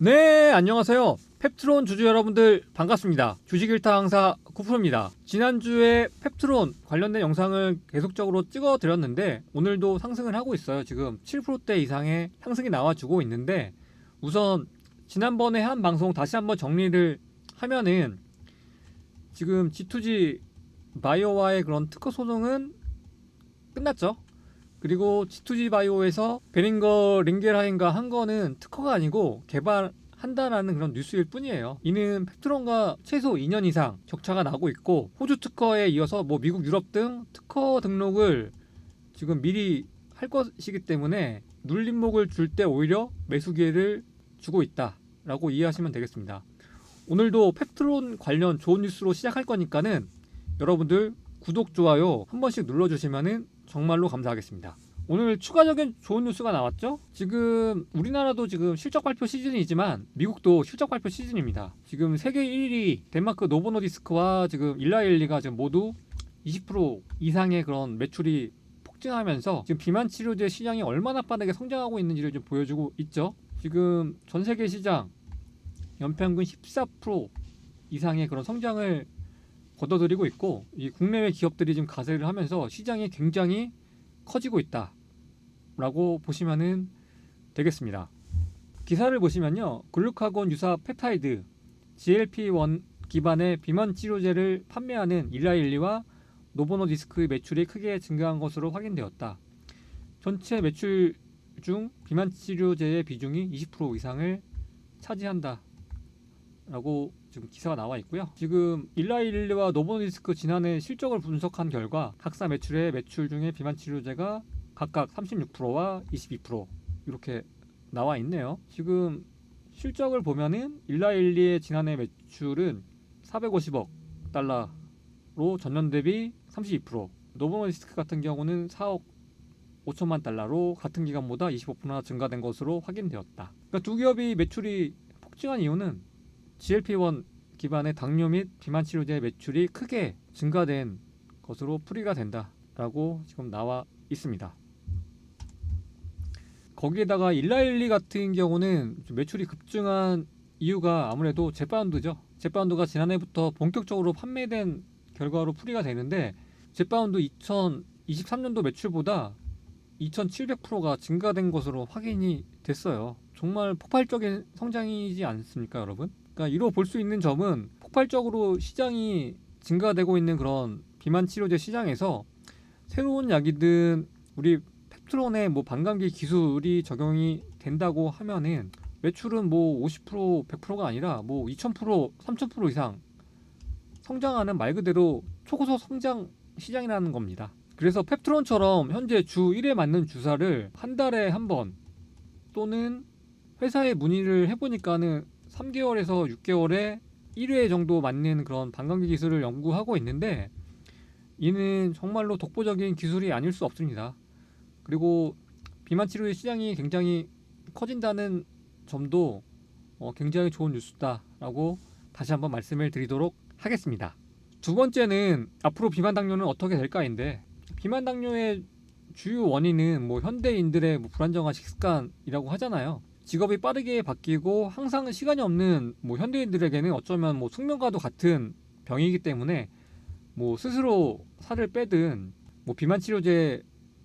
네, 안녕하세요. 펩트론 주주 여러분들 반갑습니다. 주식일타 강사 구프로입니다. 지난주에 펩트론 관련된 영상을 계속적으로 찍어 드렸는데 오늘도 상승을 하고 있어요. 지금 7%대 이상의 상승이 나와주고 있는데 우선 지난번에 한 방송 다시 한번 정리를 하면은 지금 G2G 바이오와의 그런 특허 소송은 끝났죠. 그리고 G2G 바이오에서 베링거 링겔하인과 한 거는 특허가 아니고 개발 한다라는 그런 뉴스일 뿐이에요. 이는 펩트론과 최소 2년 이상 격차가 나고 있고 호주 특허에 이어서 뭐 미국, 유럽 등 특허 등록을 지금 미리 할 것이기 때문에 눌림목을 줄 때 오히려 매수 기회를 주고 있다라고 이해하시면 되겠습니다. 오늘도 펩트론 관련 좋은 뉴스로 시작할 거니까는 여러분들 구독, 좋아요 한 번씩 눌러주시면은 정말로 감사하겠습니다. 오늘 추가적인 좋은 뉴스가 나왔죠? 지금 우리나라도 지금 실적 발표 시즌이지만 미국도 실적 발표 시즌입니다. 지금 세계 1위 덴마크 노보노디스크와 지금 일라일리가 지금 모두 20% 이상의 그런 매출이 폭증하면서 지금 비만 치료제 시장이 얼마나 빠르게 성장하고 있는지를 좀 보여주고 있죠. 지금 전 세계 시장 연평균 14% 이상의 그런 성장을 거둬들이고 있고 이 국내외 기업들이 지금 가세를 하면서 시장이 굉장히 커지고 있다라고 보시면은 되겠습니다. 기사를 보시면요. 글루카곤 유사 펩타이드 GLP-1 기반의 비만 치료제를 판매하는 일라일리와 노보노디스크의 매출이 크게 증가한 것으로 확인되었다. 전체 매출 중 비만 치료제의 비중이 20% 이상을 차지한다. 라고 지금 기사가 나와 있고요. 지금 일라일리와 노보노디스크 지난해 실적을 분석한 결과 각사 매출의 매출 중에 비만 치료제가 각각 36%와 22% 이렇게 나와 있네요. 지금 실적을 보면은 일라일리의 지난해 매출은 450억 달러로 전년 대비 32%, 노보노디스크 같은 경우는 4억 5천만 달러로 같은 기간보다 25%나 증가된 것으로 확인되었다. 그러니까 두 기업이 매출이 폭증한 이유는 GLP-1 기반의 당뇨 및 비만 치료제 매출이 크게 증가된 것으로 풀이가 된다라고 지금 나와 있습니다. 거기에다가 일라일리 같은 경우는 좀 매출이 급증한 이유가 아무래도 제파운드죠. 제파운드가 지난해부터 본격적으로 판매된 결과로 풀이가 되는데 제파운드 2023년도 매출보다 2,700%가 증가된 것으로 확인이 됐어요. 정말 폭발적인 성장이지 않습니까, 여러분? 그러니까 이로 볼 수 있는 점은 폭발적으로 시장이 증가되고 있는 그런 비만 치료제 시장에서 새로운 약이든 우리 펩트론의 뭐 반감기 기술이 적용이 된다고 하면은 매출은 뭐 50% 100%가 아니라 뭐 2000% 3000% 이상 성장하는 말 그대로 초고속 성장 시장이라는 겁니다. 그래서 펩트론처럼 현재 주 1회 맞는 주사를 한 달에 한 번 또는 회사에 문의를 해보니까는 3개월에서 6개월에 1회 정도 맞는 그런 반감기 기술을 연구하고 있는데 이는 정말로 독보적인 기술이 아닐 수 없습니다. 그리고 비만 치료의 시장이 굉장히 커진다는 점도 어, 굉장히 좋은 뉴스다라고 다시 한번 말씀을 드리도록 하겠습니다. 두 번째는 앞으로 비만 당뇨는 어떻게 될까인데 비만 당뇨의 주요 원인은 뭐 현대인들의 뭐 불안정한 식습관이라고 하잖아요. 직업이 빠르게 바뀌고 항상 시간이 없는 뭐 현대인들에게는 어쩌면 뭐 숙면과도 같은 병이기 때문에 뭐 스스로 살을 빼든 뭐 비만 치료제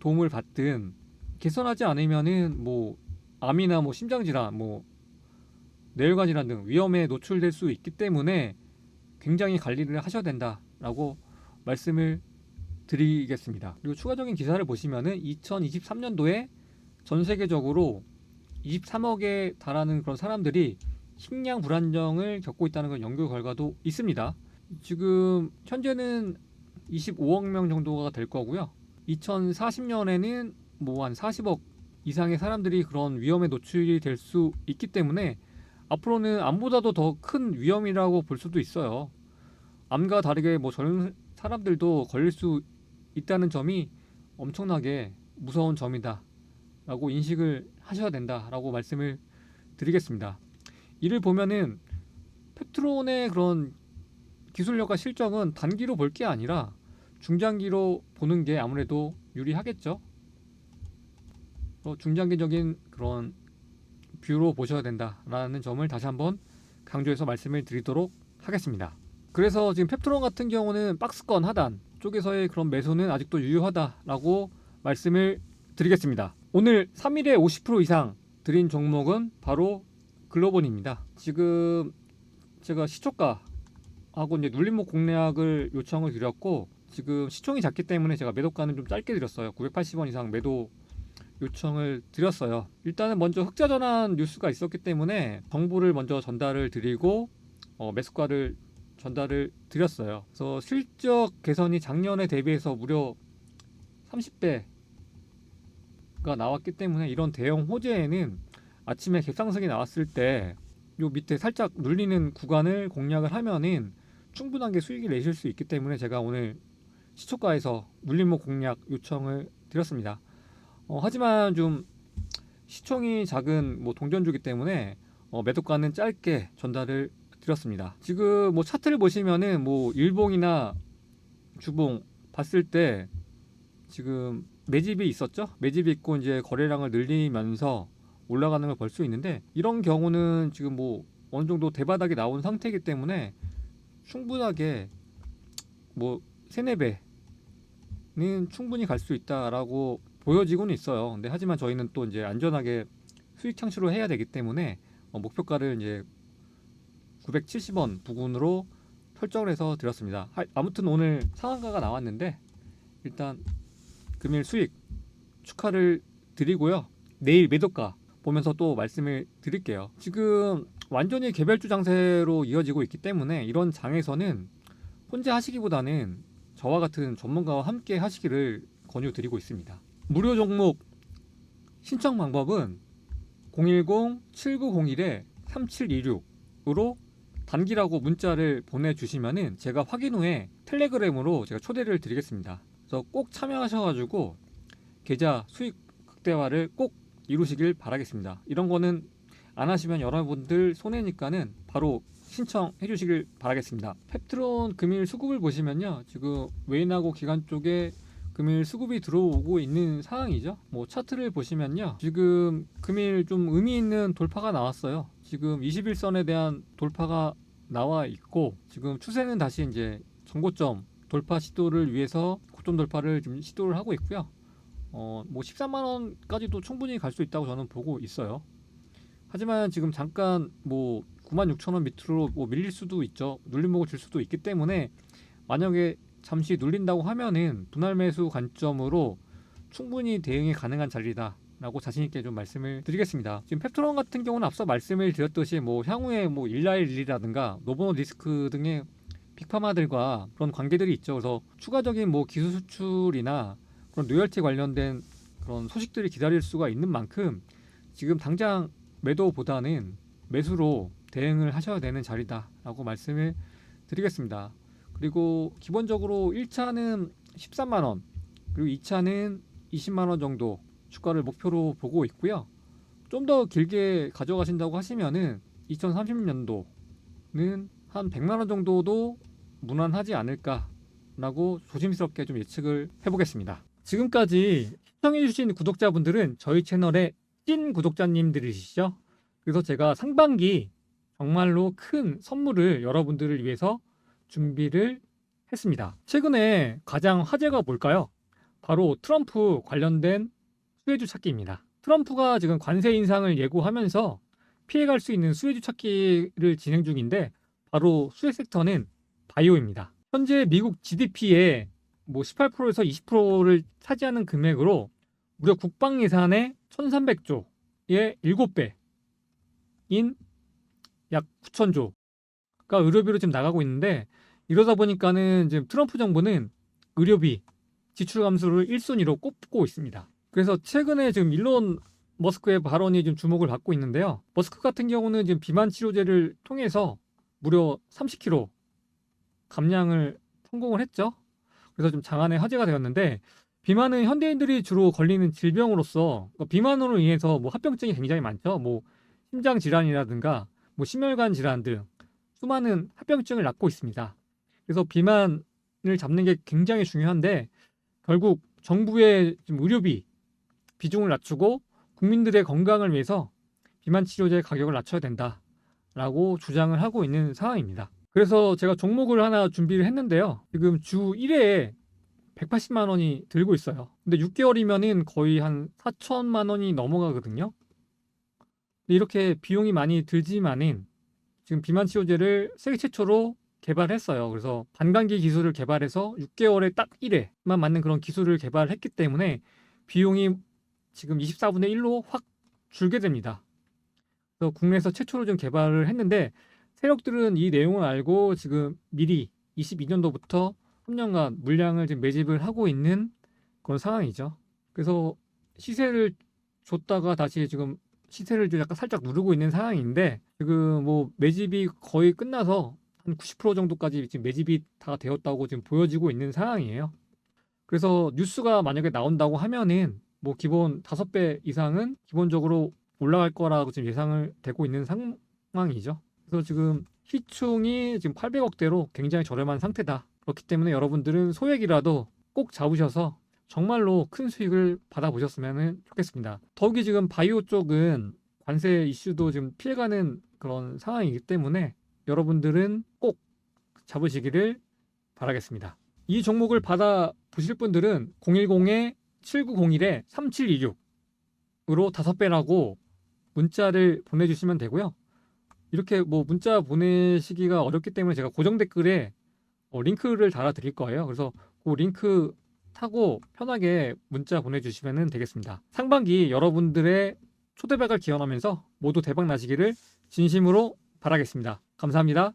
도움을 받든 개선하지 않으면은 뭐 암이나 뭐 심장 질환, 뭐 뇌혈관 질환 등 위험에 노출될 수 있기 때문에 굉장히 관리를 하셔야 된다라고 말씀을 드리겠습니다. 그리고 추가적인 기사를 보시면은 2023년도에 전 세계적으로 23억에 달하는 그런 사람들이 식량 불안정을 겪고 있다는 그런 연구 결과도 있습니다. 지금 현재는 25억 명 정도가 될 거고요. 2040년에는 뭐 한 40억 이상의 사람들이 그런 위험에 노출이 될 수 있기 때문에 앞으로는 암보다도 더 큰 위험이라고 볼 수도 있어요. 암과 다르게 뭐 젊은 사람들도 걸릴 수 있다는 점이 엄청나게 무서운 점이다. 라고 인식을 하셔야 된다라고 말씀을 드리겠습니다. 이를 보면은 펩트론의 그런 기술력과 실적은 단기로 볼 게 아니라 중장기로 보는 게 아무래도 유리하겠죠. 어, 중장기적인 그런 뷰로 보셔야 된다라는 점을 다시 한번 강조해서 말씀을 드리도록 하겠습니다. 그래서 지금 펩트론 같은 경우는 박스권 하단 쪽에서의 그런 매수는 아직도 유효하다라고 말씀을 드리겠습니다. 오늘 3일에 50% 이상 드린 종목은 바로 글로본입니다. 지금 제가 시초가하고 이제 눌림목 공략을 요청을 드렸고 지금 시총이 작기 때문에 제가 매도가는 좀 짧게 드렸어요. 980원 이상 매도 요청을 드렸어요. 일단은 먼저 흑자 전환 뉴스가 있었기 때문에 정보를 먼저 전달을 드리고 어, 매수가를 전달을 드렸어요. 그래서 실적 개선이 작년에 대비해서 무려 30배 가 나왔기 때문에 이런 대형 호재에는 아침에 갭상승이 나왔을 때 요 밑에 살짝 눌리는 구간을 공략을 하면은 충분하게 수익을 내실 수 있기 때문에 제가 오늘 시초가에서 눌림목 공략 요청을 드렸습니다. 어, 하지만 좀 시총이 작은 뭐 동전주기 때문에 어, 매도가는 짧게 전달을 드렸습니다. 지금 뭐 차트를 보시면은 뭐 일봉이나 주봉 봤을 때 지금 매집이 있었죠? 매집이 있고 이제 거래량을 늘리면서 올라가는 걸 볼 수 있는데 이런 경우는 지금 뭐 어느 정도 대바닥이 나온 상태이기 때문에 충분하게 뭐 세네 배는 충분히 갈 수 있다라고 보여지고는 있어요. 근데 하지만 저희는 또 이제 안전하게 수익 창출을 해야 되기 때문에 어, 목표가를 이제 970원 부근으로 설정을 해서 드렸습니다. 하- 아무튼 오늘 상한가가 나왔는데 일단 금일 수익 축하를 드리고요. 내일 매도가 보면서 또 말씀을 드릴게요. 지금 완전히 개별주 장세로 이어지고 있기 때문에 이런 장에서는 혼자 하시기보다는 저와 같은 전문가와 함께 하시기를 권유드리고 있습니다. 무료 종목 신청 방법은 010-7901-3726으로 단기라고 문자를 보내주시면은 제가 확인 후에 텔레그램으로 제가 초대를 드리겠습니다. 그래서 꼭 참여하셔가지고 계좌 수익 극대화를 꼭 이루시길 바라겠습니다. 이런 거는 안 하시면 여러분들 손해니까는 바로 신청해 주시길 바라겠습니다. 펩트론 금일 수급을 보시면요. 지금 외인하고 기관 쪽에 금일 수급이 들어오고 있는 상황이죠. 뭐 차트를 보시면요. 지금 금일 좀 의미 있는 돌파가 나왔어요. 지금 21선에 대한 돌파가 나와 있고 지금 추세는 다시 이제 전고점 돌파 시도를 위해서 고점 돌파를 좀 시도를 하고 있고요. 어, 뭐 13만 원까지도 충분히 갈 수 있다고 저는 보고 있어요. 하지만 지금 잠깐 뭐 9만 6천 원 밑으로 뭐 밀릴 수도 있죠. 눌림목을 줄 수도 있기 때문에 만약에 잠시 눌린다고 하면은 분할 매수 관점으로 충분히 대응이 가능한 자리다 라고 자신 있게 좀 말씀을 드리겠습니다. 지금 펩트론 같은 경우는 앞서 말씀을 드렸듯이 뭐 향후에 뭐 일라일리라든가 노보노 디스크 등의 빅파마들과 그런 관계들이 있죠. 그래서 추가적인 뭐 기술 수출이나 그런 로열티 관련된 그런 소식들이 기다릴 수가 있는 만큼 지금 당장 매도보다는 매수로 대응을 하셔야 되는 자리다라고 말씀을 드리겠습니다. 그리고 기본적으로 1차는 13만 원, 그리고 2차는 20만 원 정도 주가를 목표로 보고 있고요. 좀 더 길게 가져가신다고 하시면은 2030년도는 한 100만 원 정도도 무난하지 않을까라고 조심스럽게 좀 예측을 해보겠습니다. 지금까지 시청해주신 구독자분들은 저희 채널의 찐 구독자님들이시죠. 그래서 제가 상반기 정말로 큰 선물을 여러분들을 위해서 준비를 했습니다. 최근에 가장 화제가 뭘까요? 바로 트럼프 관련된 수혜주 찾기입니다. 트럼프가 지금 관세 인상을 예고하면서 피해갈 수 있는 수혜주 찾기를 진행 중인데 바로 수혜 섹터는 바이오입니다. 현재 미국 GDP의 뭐 18%에서 20%를 차지하는 금액으로 무려 국방 예산의 1,300조의 7배인 약 9천조가 의료비로 지금 나가고 있는데 이러다 보니까는 지금 트럼프 정부는 의료비 지출 감소를 1순위로 꼽고 있습니다. 그래서 최근에 지금 일론 머스크의 발언이 좀 주목을 받고 있는데요. 머스크 같은 경우는 지금 비만 치료제를 통해서 무려 30kg 감량을 성공을 했죠. 그래서 좀 장안의 화제가 되었는데 비만은 현대인들이 주로 걸리는 질병으로서 그러니까 비만으로 인해서 뭐 합병증이 굉장히 많죠. 뭐 심장 질환이라든가 뭐 심혈관 질환 등 수많은 합병증을 낳고 있습니다. 그래서 비만을 잡는 게 굉장히 중요한데 결국 정부의 좀 의료비 비중을 낮추고 국민들의 건강을 위해서 비만 치료제 가격을 낮춰야 된다 라고 주장을 하고 있는 상황입니다. 그래서 제가 종목을 하나 준비를 했는데요. 지금 주 1회에 180만 원이 들고 있어요. 근데 6개월이면은 거의 한 4천만 원이 넘어가거든요. 이렇게 비용이 많이 들지만은 지금 비만 치료제를 세계 최초로 개발했어요. 그래서 반감기 기술을 개발해서 6개월에 딱 1회만 맞는 그런 기술을 개발했기 때문에 비용이 지금 24분의 1로 확 줄게 됩니다. 그래서 국내에서 최초로 좀 개발을 했는데 세력들은 이 내용을 알고 지금 미리 22년도부터 3년간 물량을 지금 매집을 하고 있는 그런 상황이죠. 그래서 시세를 줬다가 다시 지금 시세를 좀 약간 살짝 누르고 있는 상황인데 지금 뭐 매집이 거의 끝나서 한 90% 정도까지 지금 매집이 다 되었다고 지금 보여지고 있는 상황이에요. 그래서 뉴스가 만약에 나온다고 하면은 뭐 기본 5배 이상은 기본적으로 올라갈 거라고 지금 예상을 되고 있는 상황이죠. 그래서 지금 시총이 지금 800억대로 굉장히 저렴한 상태다. 그렇기 때문에 여러분들은 소액이라도 꼭 잡으셔서 정말로 큰 수익을 받아보셨으면 좋겠습니다. 더욱이 지금 바이오 쪽은 관세 이슈도 지금 피해가는 그런 상황이기 때문에 여러분들은 꼭 잡으시기를 바라겠습니다. 이 종목을 받아 보실 분들은 010-7901-3726으로 다섯 배라고 문자를 보내주시면 되고요. 이렇게 뭐 문자 보내시기가 어렵기 때문에 제가 고정 댓글에 어, 링크를 달아 드릴 거예요. 그래서 그 링크 타고 편하게 문자 보내주시면 되겠습니다. 상반기 여러분들의 초대박을 기원하면서 모두 대박 나시기를 진심으로 바라겠습니다. 감사합니다.